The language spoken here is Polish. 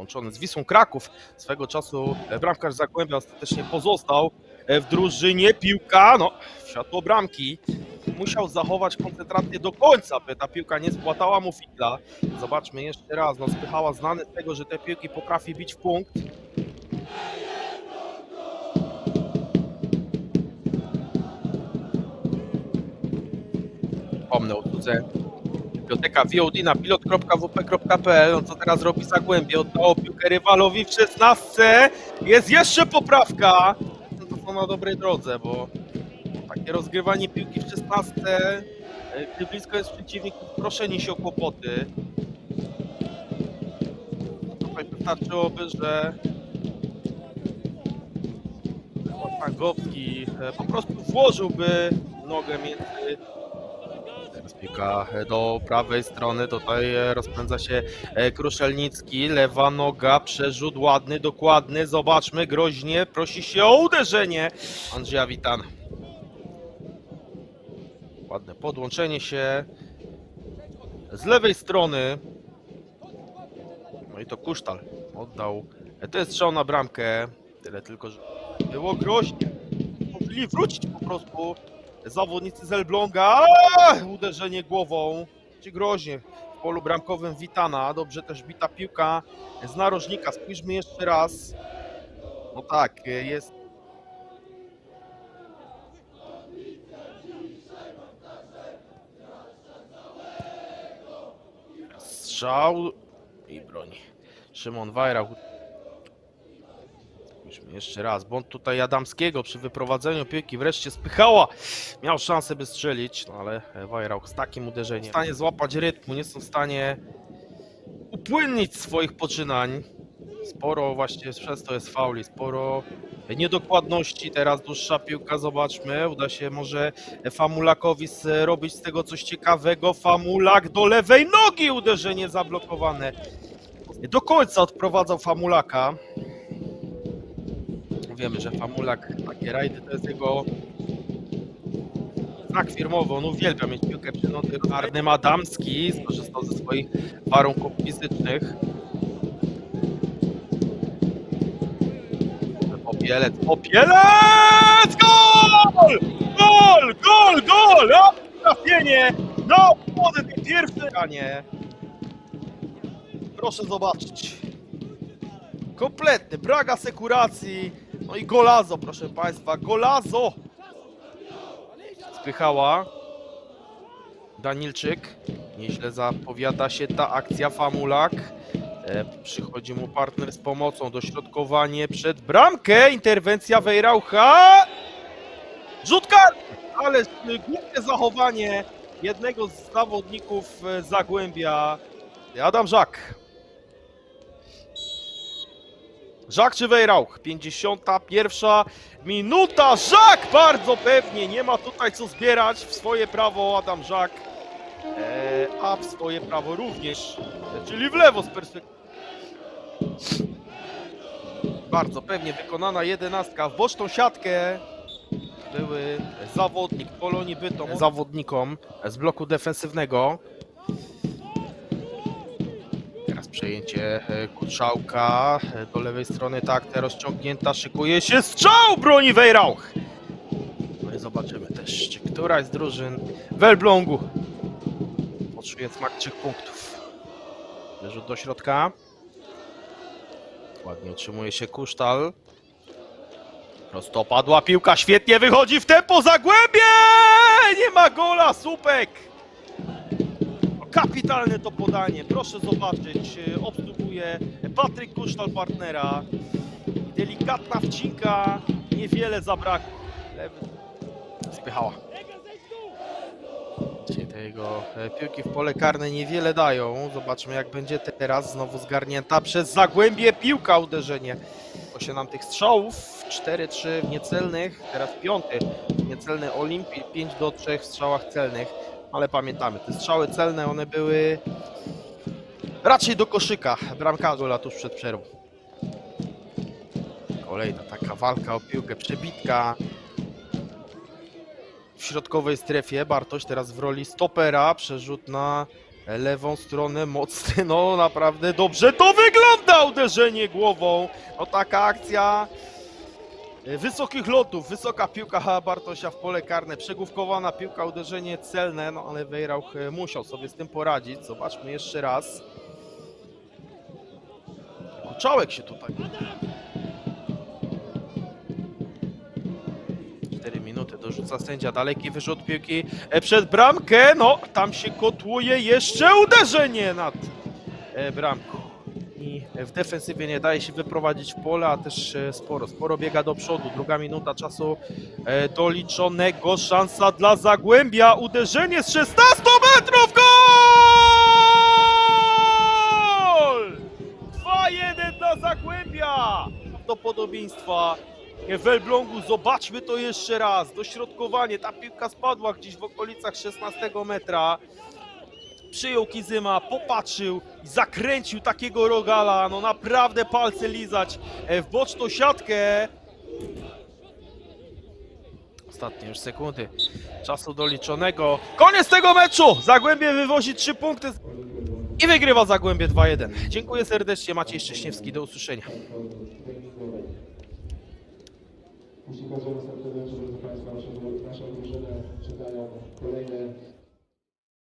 połączony z Wisłą Kraków. Swego czasu e, bramkarz Zagłębia ostatecznie pozostał e, w drużynie. Piłka, no, w światło bramki. Musiał zachować koncentrację do końca, by ta piłka nie spłatała mu fitla. Zobaczmy jeszcze raz, no Spychała znany z tego, że te piłki potrafi bić w punkt. Pomnę o. Biblioteka VOD na pilot.wp.pl. No co teraz robi Zagłębie? Oddało piłkę rywalowi w 16. Jest jeszcze poprawka. No to są na dobrej drodze, bo takie rozgrywanie piłki w 16, e, gdy blisko jest przeciwników, proszeni się o kłopoty. Tutaj wystarczyłoby, że Pangowski e, po prostu włożyłby nogę między E, do prawej strony, tutaj e, rozpędza się e, Kruszelnicki, lewa noga, przerzut ładny, dokładny, zobaczmy, groźnie, prosi się o uderzenie Andrzeja Witan. Ładne podłączenie się z lewej strony. No i to Kusztal oddał. E, To jest strzał na bramkę, tyle tylko, że było groźnie. Mogli wrócić po prostu zawodnicy z Elbląga. Uderzenie głową, czy groźnie w polu bramkowym Witana. Dobrze też bita piłka z narożnika. Spójrzmy jeszcze raz. No tak, jest. Strzał i broń. Szymon Wajrach. Spójrzmy jeszcze raz. Błąd tutaj Adamskiego przy wyprowadzeniu piłki wreszcie spychała. Miał szansę by strzelić, no ale Wajrauch z takim uderzeniem w stanie złapać rytmu, nie są w stanie upłynnić swoich poczynań. Sporo właśnie przez to jest fauli, sporo niedokładności. Teraz dłuższa piłka, zobaczmy. Uda się może Famulakowi zrobić z tego coś ciekawego. Famulak do lewej nogi, uderzenie zablokowane. Do końca odprowadzał Famulaka. Wiemy, że Famulak, takie rajdy to jest jego znak firmowy. On uwielbia mieć piłkę przy nocy. Arnym Adamski skorzystał ze swoich warunków fizycznych. Popielec, Popielec! Gol! Gol! Gol! Gol! A, trafienie! Na obwodę tej nie. Proszę zobaczyć. Kompletny, brak asekuracji. No i golazo, proszę Państwa, golazo! Spychała. Danilczyk. Nieźle zapowiada się ta akcja. Famulak. E, przychodzi mu partner z pomocą. Dośrodkowanie przed bramkę. Interwencja Wejraucha. Rzut karny! Ale głupie zachowanie jednego z zawodników e, Zagłębia. Adam Żak. Żak czy Wejrauch? 51 minuta. Żak bardzo pewnie. Nie ma tutaj co zbierać. W swoje prawo Adam Żak. E, a w swoje prawo również. Czyli w lewo z perspektywy. Bardzo pewnie wykonana jedenastka. W boczną siatkę były zawodnik Polonii Bytom. Zawodnikom z bloku defensywnego. Przejęcie e, Kutrzałka e, do lewej strony, tak, teraz rozciągnięta, szykuje się strzał broni Wejrauch. No i zobaczymy też, czy któraś z drużyn w Elblągu poczuje smak trzech punktów. Wyrzut do środka. Ładnie utrzymuje się Kusztal. Prostopadła piłka, świetnie wychodzi w tempo Zagłębie! Nie ma gola, Słupek! Kapitalne to podanie, proszę zobaczyć. e, Obsługuje Patryk Kusztal partnera. Delikatna wcinka, niewiele zabrakło. Spychała. Te jego e, piłki w pole karne niewiele dają. Zobaczmy jak będzie teraz. Znowu zgarnięta przez Zagłębie piłka, uderzenie. Się nam tych strzałów 4-3 w niecelnych, teraz piąty niecelny Olimpii, 5 do 3 w strzałach celnych ale pamiętamy, te strzały celne, one były raczej do koszyka bramkarza tuż przed przerwą. Kolejna taka walka o piłkę, przebitka w środkowej strefie. Bartoś teraz w roli stopera, przerzut na lewą stronę mocny, no naprawdę dobrze to wygląda uderzenie głową. No taka akcja wysokich lotów, wysoka piłka Bartosia w pole karne, przegłówkowana piłka, uderzenie celne, no ale Wejrauch e, musiał sobie z tym poradzić. Zobaczmy jeszcze raz. Kurczałek się tutaj. 4 minuty dorzuca sędzia, daleki wyrzut piłki e, przed bramkę, no tam się kotłuje jeszcze uderzenie nad e, bramką. I w defensywie nie daje się wyprowadzić w pole, a też e, sporo, sporo biega do przodu. Druga minuta czasu e, doliczonego, szansa dla Zagłębia, uderzenie z 16 metrów, gol! 2-1 dla Zagłębia! Prawdopodobieństwa w Elblągu, zobaczmy to jeszcze raz. Dośrodkowanie, ta piłka spadła gdzieś w okolicach 16 metra. Przyjął Kizyma, popatrzył zakręcił takiego rogala. No naprawdę palce lizać e, w boczną siatkę. Ostatnie już sekundy czasu doliczonego. Koniec tego meczu! Zagłębie wywozi 3 punkty i wygrywa Zagłębie 2-1. Dziękuję serdecznie, Maciej Szcześniewski, do usłyszenia. Jeśli chodzi o następny mecz, drodzy Państwo, nasze, nasze drużyny czekają kolejne